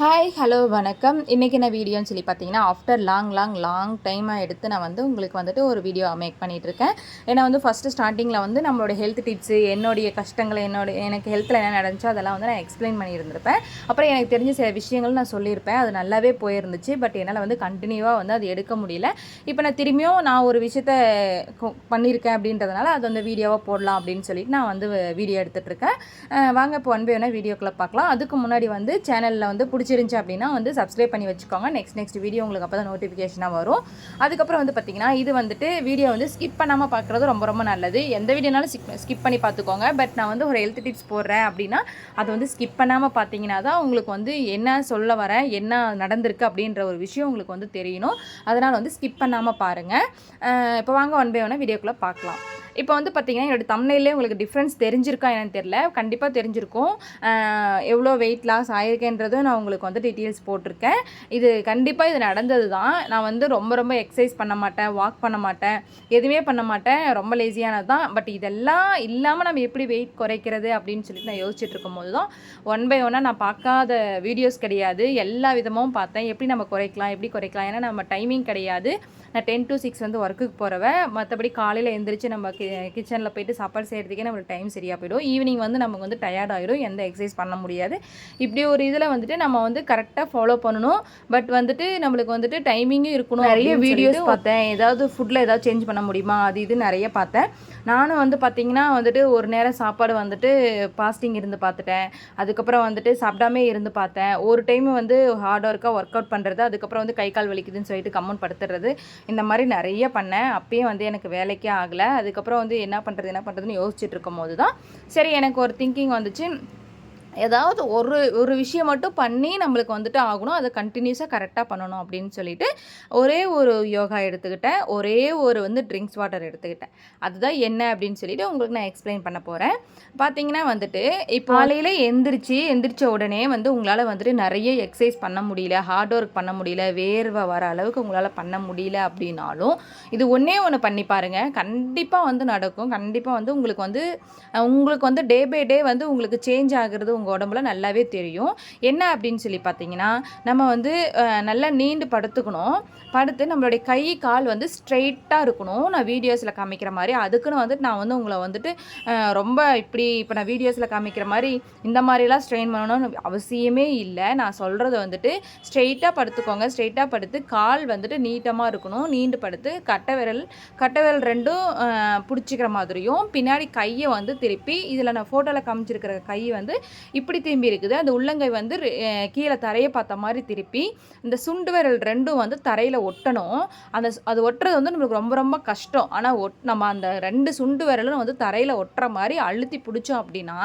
Hi hello வணக்கம். இன்றைக்கி என்ன வீடியோன்னு சொல்லி பார்த்தீங்கன்னா ஆஃப்டர் லாங் லாங் லாங் டைமாக எடுத்து நான் வந்து உங்களுக்கு வந்துட்டு ஒரு வீடியோ மேக் பண்ணிகிட்ருக்கேன் ஏன்னா வந்து ஃபஸ்ட்டு ஸ்டார்டிங்கில் வந்து நம்மளோட ஹெல்த் டிப்ஸு என்னுடைய கஷ்டங்கள் என்னோட எனக்கு ஹெல்த்தில் என்ன நடந்துச்சோ அதெல்லாம் வந்து நான் எக்ஸ்பிளைன் பண்ணியிருந்திருப்பேன். அப்புறம் எனக்கு தெரிஞ்ச சில விஷயங்கள் நான் சொல்லியிருப்பேன். அது நல்லாவே போயிருந்துச்சு. பட் என்னால் வந்து கண்டினியூவாக வந்து அது எடுக்க முடியல. இப்போ நான் திரும்பியும் நான் ஒரு விஷயத்த கொ- பண்ணியிருக்கேன் அப்படின்றதுனால அது வந்து வீடியோவாக போடலாம் அப்படின்னு சொல்லிட்டு நான் வந்து வீடியோ எடுத்துகிட்ருக்கேன் வாங்க இப்போ ஒன் பை ஒன்னாக வீடியோக்குள்ளே பார்க்கலாம். அதுக்கு முன்னாடி வந்து சேனலில் வந்து பிடிச்சிருந்துச்சி அப்படின்னா வந்து சப்ஸ்கிரைப் பண்ணி வச்சுக்கோங்க. நெக்ஸ்ட் நெக்ஸ்ட் வீடியோ உங்களுக்கு அப்போ தான் நோட்டிஃபிகேஷனாக வரும். அதுக்கப்புறம் வந்து பார்த்திங்கன்னா இது வந்துட்டு வீடியோ வந்து ஸ்கிப் பண்ணாமல் பார்க்குறது ரொம்ப ரொம்ப நல்லது. எந்த வீடியோனாலும் ஸ்கிப் ஸ்கிப் பண்ணி பார்த்துக்கோங்க பட் நான் வந்து ஒரு ஹெல்த் டிப்ஸ் போடுறேன் அப்படின்னா அதை வந்து ஸ்கிப் பண்ணாமல் பார்த்தீங்கன்னா தான் உங்களுக்கு வந்து என்ன சொல்ல வரேன் என்ன நடந்திருக்கு அப்படின்ற ஒரு விஷயம் உங்களுக்கு வந்து தெரியணும். அதனால் வந்து ஸ்கிப் பண்ணாமல் பாருங்கள் இப்போ வாங்க ஒன் பை ஒன்னாக வீடியோக்குள்ளே பார்க்கலாம் இப்போ வந்து பார்த்தீங்கன்னா என்னோட தமிழ்லேயே உங்களுக்கு டிஃப்ரென்ஸ் தெரிஞ்சிருக்கா என்னன்னு தெரியல. கண்டிப்பாக தெரிஞ்சிருக்கும். எவ்வளோ வெயிட் லாஸ் ஆயிருக்கேன்றதும் நான் உங்களுக்கு வந்து டீட்டெயில்ஸ் போட்டிருக்கேன். இது கண்டிப்பாக இது நடந்தது தான் நான் வந்து ரொம்ப ரொம்ப எக்ஸசைஸ் பண்ண மாட்டேன் வாக் பண்ண மாட்டேன் எதுவுமே பண்ண மாட்டேன். ரொம்ப லேசியானது தான் பட் இதெல்லாம் இல்லாமல் நம்ம எப்படி வெயிட் குறைக்கிறது அப்படின்னு சொல்லிட்டு நான் யோசிச்சுட்டு இருக்கும்போது தான் ஒன் பை ஒன்னாக நான் பார்க்காத வீடியோஸ் கிடையாது. எல்லா விதமும் பார்த்தேன். எப்படி நம்ம குறைக்கலாம் எப்படி குறைக்கலாம்? ஏன்னா நம்ம டைமிங் கிடையாது. நான் டென் to சிக்ஸ் வந்து ஒர்க்குக்கு போகிறவ மற்றபடி காலையில் எந்திரிச்சு நம்ம கி கிச்சனில் போயிட்டு சாப்பாடு செய்கிறதுக்கே நம்மளுக்கு டைம் சரியாக போயிடும். ஈவினிங் வந்து நமக்கு வந்து டயர்ட் ஆகிடும் எந்த எக்ஸசைஸ் பண்ண முடியாது. இப்படி ஒரு இதில் வந்துட்டு நம்ம வந்து கரெக்டாக ஃபாலோ பண்ணணும். பட் வந்துட்டு நம்மளுக்கு வந்துட்டு டைமிங்கும் இருக்கணும் நிறைய வீடியோஸ் பார்த்தேன். ஏதாவது ஃபுட்டில் ஏதாவது சேஞ்ச் பண்ண முடியுமா? அது இது நிறைய பார்த்தேன். நானும் வந்து பார்த்தீங்கன்னா வந்துட்டு ஒரு நேரம் சாப்பாடு வந்துட்டு பாஸ்டிங் இருந்து பார்த்துட்டேன் அதுக்கப்புறம் வந்துட்டு சாப்பிடாமே இருந்து பார்த்தேன் ஒரு டைம் வந்து ஹார்ட் ஒர்க்காக ஒர்க் அவுட் பண்ணுறது அதுக்கப்புறம் வந்து கை கால் வலிக்குதுன்னு சொல்லிட்டு கம்மன் படுத்துறது இந்த மாதிரி நிறைய பண்ணேன். அப்பயும் வந்து எனக்கு வேலைக்கே ஆகலை. அதுக்கப்புறம் வந்து என்ன பண்ணுறது என்ன பண்ணுறதுன்னு யோசிச்சுட்டு இருக்கும் போது தான் சரி எனக்கு ஒரு திங்கிங் வந்துச்சு. ஏதாவது ஒரு ஒரு விஷயம் மட்டும் பண்ணி நம்மளுக்கு வந்துட்டு ஆகணும். அதை கண்டினியூஸாக கரெக்டாக பண்ணணும் அப்படின்னு சொல்லிட்டு ஒரே ஒரு யோகா எடுத்துக்கிட்டேன். ஒரே ஒரு வந்து ட்ரிங்க்ஸ் வாட்டர் எடுத்துக்கிட்டேன். அதுதான் என்ன அப்படின்னு சொல்லிட்டு உங்களுக்கு நான் எக்ஸ்பிளைன் பண்ண போகிறேன் பார்த்தீங்கன்னா வந்துட்டு இப்போ காலையில் எந்திரிச்சு எந்திரிச்ச உடனே வந்து உங்களால் வந்துட்டு நிறைய எக்ஸசைஸ் பண்ண முடியல ஹார்ட் ஒர்க் பண்ண முடியல வேர்வை வர அளவுக்கு உங்களால் பண்ண முடியல அப்படின்னாலும் இது ஒன்றே ஒன்று பண்ணி பாருங்கள் கண்டிப்பாக வந்து நடக்கும். கண்டிப்பாக வந்து உங்களுக்கு வந்து உங்களுக்கு வந்து டே பை டே வந்து உங்களுக்கு சேஞ்ச் ஆகிறது உங்கள் உடம்புல நல்லாவே தெரியும். என்ன அப்படின்னு சொல்லி பார்த்தீங்கன்னா நம்ம வந்து நல்லா நீண்டு படுத்துக்கணும். படுத்து நம்மளுடைய கை கால் வந்து ஸ்ட்ரெயிட்டாக இருக்கணும். நான் வீடியோஸில் காமிக்கிற மாதிரி. அதுக்குன்னு வந்துட்டு நான் வந்து உங்களை வந்துட்டு ரொம்ப இப்படி இப்போ நான் வீடியோஸில் காமிக்கிற மாதிரி இந்த மாதிரிலாம் ஸ்ட்ரெயின் பண்ணணும்னு அவசியமே இல்லை. நான் சொல்கிறது வந்துட்டு ஸ்ட்ரெயிட்டாக படுத்துக்கோங்க. ஸ்ட்ரெயிட்டாக படுத்து கால் வந்துட்டு நீட்டமாக இருக்கணும். நீண்டு படுத்து கட்டை விரல் கட்டை விரல் ரெண்டும் பிடிச்சிக்கிற மாதிரியும் பின்னாடி கையை வந்து திருப்பி இதில் நான் ஃபோட்டோவில் காமிச்சிருக்கிற கை வந்து இப்படி திரும்பி இருக்குது. அந்த உள்ளங்கை வந்து கீழே தரையை பார்த்த மாதிரி திருப்பி இந்த சுண்டு விரல் ரெண்டும் வந்து தரையில் ஒட்டணும். அந்த அது ஒட்டுறது வந்து நம்மளுக்கு ரொம்ப ரொம்ப கஷ்டம். ஆனால் ஒட் நம்ம அந்த ரெண்டு சுண்டு விரலும் வந்து தரையில் ஒட்டுற மாதிரி அழுத்தி பிடிச்சோம் அப்படின்னா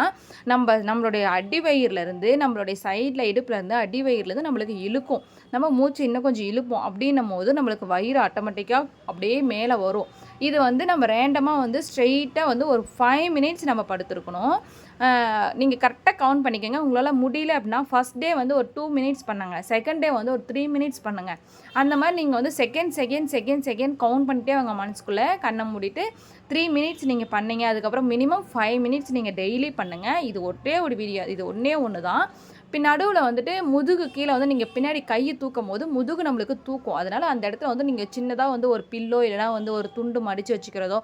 நம்ம நம்மளுடைய அடிவயிறுலேருந்து நம்மளுடைய சைடில் இடுப்புலேருந்து அடிவயிறுலேருந்து நம்மளுக்கு இழுக்கும். நம்ம மூச்சு இன்னும் கொஞ்சம் இழுப்போம் அப்படின்னும் போது நம்மளுக்கு வயிறு ஆட்டோமேட்டிக்காக அப்படியே மேலே வரும். இது வந்து நம்ம ரேண்டமாக வந்து ஸ்ட்ரெயிட்டாக வந்து ஒரு ஃபைவ் மினிட்ஸ் நம்ம படுத்துருக்கணும். நீங்கள் கரெக்டாக கவுண்ட் பண்ணிக்கோங்க. உங்களால் முடியல அப்படின்னா ஃபஸ்ட் டே வந்து ஒரு டூ மினிட்ஸ் பண்ணுங்க. செகண்ட் டே வந்து ஒரு த்ரீ மினிட்ஸ் பண்ணுங்க. அந்த மாதிரி நீங்கள் வந்து second second second second count பண்ணிட்டே அவங்க மனசுக்குள்ளே. கண்ணை மூடிட்டு த்ரீ மினிட்ஸ் நீங்கள் பண்ணீங்க. அதுக்கப்புறம் மினிமம் ஃபைவ் மினிட்ஸ் நீங்கள் டெய்லி பண்ணுங்கள் இது ஒரே ஒரு வீடியோ இது ஒன்றே ஒன்று தான் பின் நடுவில் வந்துட்டு முதுகு கீழே வந்து நீங்கள் பின்னாடி கையை தூக்கும் போது முதுகு நம்மளுக்கு தூக்கும். அதனால் அந்த இடத்துல வந்து நீங்கள் சின்னதாக வந்து ஒரு பில்லோ இல்லைனா வந்து ஒரு துண்டு மடித்து வச்சுக்கிறதோ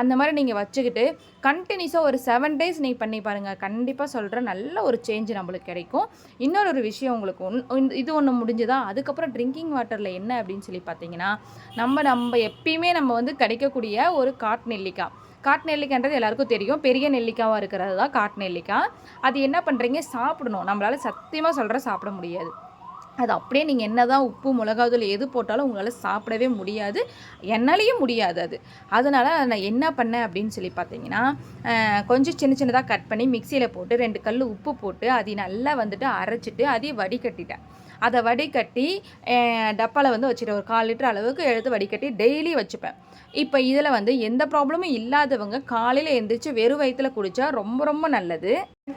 அந்த மாதிரி நீங்கள் வச்சுக்கிட்டு கண்டினியூஸாக ஒரு செவன் டேஸ் நீங்கள் பண்ணி பாருங்கள் கண்டிப்பாக சொல்கிறேன் நல்ல ஒரு சேஞ்ச் நம்மளுக்கு கிடைக்கும். இன்னொரு ஒரு விஷயம் உங்களுக்கு ஒன் இது ஒன்று முடிஞ்சுதா? அதுக்கப்புறம் ட்ரிங்கிங் வாட்டரில் என்ன அப்படின்னு சொல்லி பார்த்தீங்கன்னா நம்ம நம்ம எப்பயுமே நம்ம வந்து கிடைக்கக்கூடிய ஒரு காட்டு நெல்லிக்காய் காட்டு நெல்லிக்காய்ன்றது எல்லாருக்கும் தெரியும். பெரிய நெல்லிக்காவாக இருக்கிறது தான் காட்டு நெல்லிக்காய் அது என்ன பண்ணுறீங்க சாப்பிடணும். நம்மளால் சத்தியமாக சொல்கிற சாப்பிட முடியாது. அது அப்படியே நீங்கள் என்ன தான் உப்பு மிளகாதூள் எது போட்டாலும் உங்களால் சாப்பிடவே முடியாது. என்னாலேயும் முடியாது அது. அதனால் நான் என்ன பண்ணேன் அப்படின்னு சொல்லி பார்த்தீங்கன்னா கொஞ்சம் சின்ன சின்னதாக கட் பண்ணி மிக்சியில் போட்டு ரெண்டு கல் உப்பு போட்டு அதை நல்லா வந்துட்டு அரைச்சிட்டு அதையும் வடிகட்டிட்டேன். அதை வடிகட்டி டப்பாவில் வந்து வச்சுட்டு ஒரு கால் லிட்டர் அளவுக்கு எடுத்து வடிகட்டி டெய்லி வச்சுப்பேன். இப்போ இதில் வந்து எந்த ப்ராப்ளமும் இல்லாதவங்க காலையில் எழுந்திரிச்சு வெறும் வயிற்றுல குடித்தா ரொம்ப ரொம்ப நல்லது.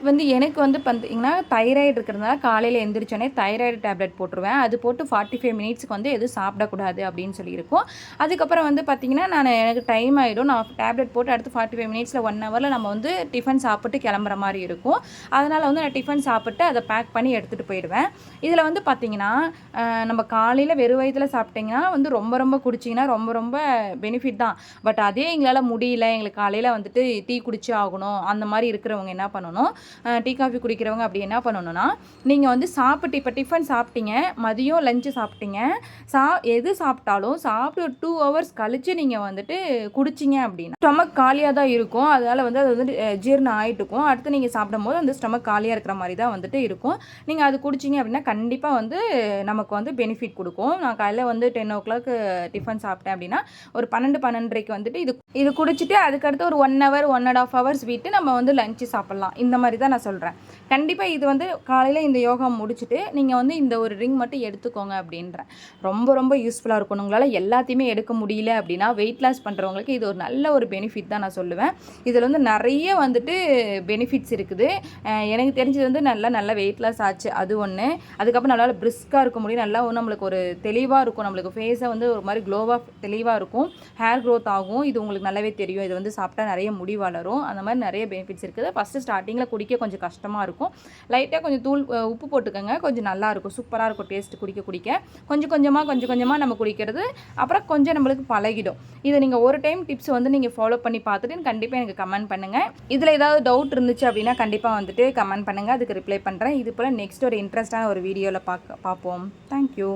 வந்து எனக்கு வந்து பார்த்தீங்கன்னா தைராய்டு இருக்கிறதுனால காலையில் எந்திரிச்சோன்னே தைராய்டு டேப்லெட் போட்டுருவேன். அது போட்டு ஃபார்ட்டி ஃபைவ் மினிட்ஸ்க்கு வந்து எதுவும் சாப்பிடக்கூடாது அப்படின்னு சொல்லியிருக்கோம். அதுக்கப்புறம் வந்து பார்த்திங்கன்னா நான் எனக்கு டைம் ஆகிடும் நான் டேப்லெட் போட்டு அடுத்து ஃபார்ட்டி ஃபைவ் மினிட்ஸில் ஒன் ஹவரில் நம்ம வந்து டிஃபன் சாப்பிட்டு கிளம்புற மாதிரி இருக்கும். அதனால் வந்து நான் டிஃபன் சாப்பிட்டு அதை பேக் பண்ணி எடுத்துகிட்டு போயிடுவேன். இதில் வந்து பார்த்திங்கன்னா நம்ம காலையில் வெறும் வயதில் சாப்பிட்டிங்கன்னா வந்து ரொம்ப ரொம்ப குடிச்சிங்கன்னா ரொம்ப ரொம்ப பெனிஃபிட் தான். பட் அதே எங்களால் முடியல. எங்களுக்கு காலையில் வந்துட்டு டீ குடிச்சு ஆகணும். அந்த மாதிரி இருக்கிறவங்க என்ன பண்ணணும்? டீ காஃபி குடிக்கிறவங்க அப்படி என்ன பண்ணணும்னா நீங்கள் வந்து சாப்பிட்டு இப்போ டிஃபன் சாப்பிட்டீங்க மதியம் லஞ்சு சாப்பிட்டீங்க சா எது சாப்பிட்டாலும் சாப்பிட்டு ஒரு டூ ஹவர்ஸ் கழித்து நீங்கள் வந்துட்டு குடிச்சிங்க அப்படின்னா ஸ்டொமக் காலியாக தான் இருக்கும். அதனால் வந்து அது வந்து ஜீர்ணம் ஜீரணம் ஆகிட்டு இருக்கும் அடுத்து நீங்கள் சாப்பிடும் போது அந்த ஸ்டொமக் காலியாக இருக்கிற மாதிரி தான் வந்துட்டு இருக்கும். நீங்கள் அது குடிச்சிங்க அப்படின்னா கண்டிப்பாக வந்து நமக்கு வந்து பெனிஃபிட் கொடுக்கும். நான் காலையில் வந்து டென் ஓ கிளாக் டிஃபன் சாப்பிட்டேன் அப்படின்னா ஒரு பன்னெண்டு பன்னெண்டரைக்கு வந்துட்டு இது இது குடிச்சிட்டு அதுக்கடுத்து ஒரு one hour one and half hours விட்டு நம்ம வந்து லஞ்சு சாப்பிட்லாம். இந்த மாதிரி மாதிரி தான் நான் சொல்கிறேன் கண்டிப்பாக இது வந்து காலையில் இந்த யோகா முடிச்சுட்டு நீங்கள் வந்து இந்த ஒரு ரிங் மட்டும் எடுத்துக்கோங்க அப்படின்றேன். ரொம்ப ரொம்ப யூஸ்ஃபுல்லாக இருக்கும். உங்களால் எல்லாத்தையுமே எடுக்க முடியல அப்படின்னா வெயிட் லாஸ் பண்ணுறவங்களுக்கு இது ஒரு நல்ல ஒரு பெனிஃபிட் தான் நான் சொல்லுவேன். இதில் வந்து நிறைய வந்துட்டு பெனிஃபிட்ஸ் இருக்குது. எனக்கு தெரிஞ்சது வந்து நல்லா நல்லா வெயிட் லாஸ் ஆச்சு. அது ஒன்று அதுக்கப்புறம் நல்லா பிரிஸ்காக இருக்க முடியும். நல்லா ஒன்று நம்மளுக்கு ஒரு தெளிவாக இருக்கும். நம்மளுக்கு ஃபேஸை வந்து ஒரு மாதிரி க்ளோவாக தெளிவாக இருக்கும். ஹேர் க்ரோத் ஆகும். இது உங்களுக்கு நல்லாவே தெரியும். இது வந்து சாப்பிட்டா நிறைய முடி வளரும். அந்த மாதிரி நிறைய பெனிஃபிட்ஸ் இருக்குது. ஃபஸ்ட்டு ஸ்டார்டிங்கில் குடிக்க கொஞ்சம் கஷ்டமாக இருக்கும். லைட்டாக கொஞ்சம் தூள் உப்பு போட்டுக்கோங்க. கொஞ்சம் நல்லாயிருக்கும் சூப்பராக இருக்கும் டேஸ்ட் குடிக்க குடிக்க. கொஞ்சம் கொஞ்சமாக கொஞ்சம் கொஞ்சமாக நம்ம குடிக்கிறது. அப்புறம் கொஞ்சம் நம்மளுக்கு பழகிடும். இதை நீங்கள் ஒரு டைம் டிப்ஸ் வந்து நீங்கள் ஃபாலோ பண்ணி பார்த்துட்டு கண்டிப்பாக எனக்கு கமெண்ட் பண்ணுங்கள் இதில் ஏதாவது டவுட் இருந்துச்சு அப்படின்னா கண்டிப்பாக வந்துட்டு கமெண்ட் பண்ணுங்கள் அதுக்கு ரிப்ளை பண்ணுறேன் இது போல் நெக்ஸ்ட் ஒரு இன்ட்ரெஸ்டான ஒரு வீடியோவில் பார்க்க பார்ப்போம். தேங்க்யூ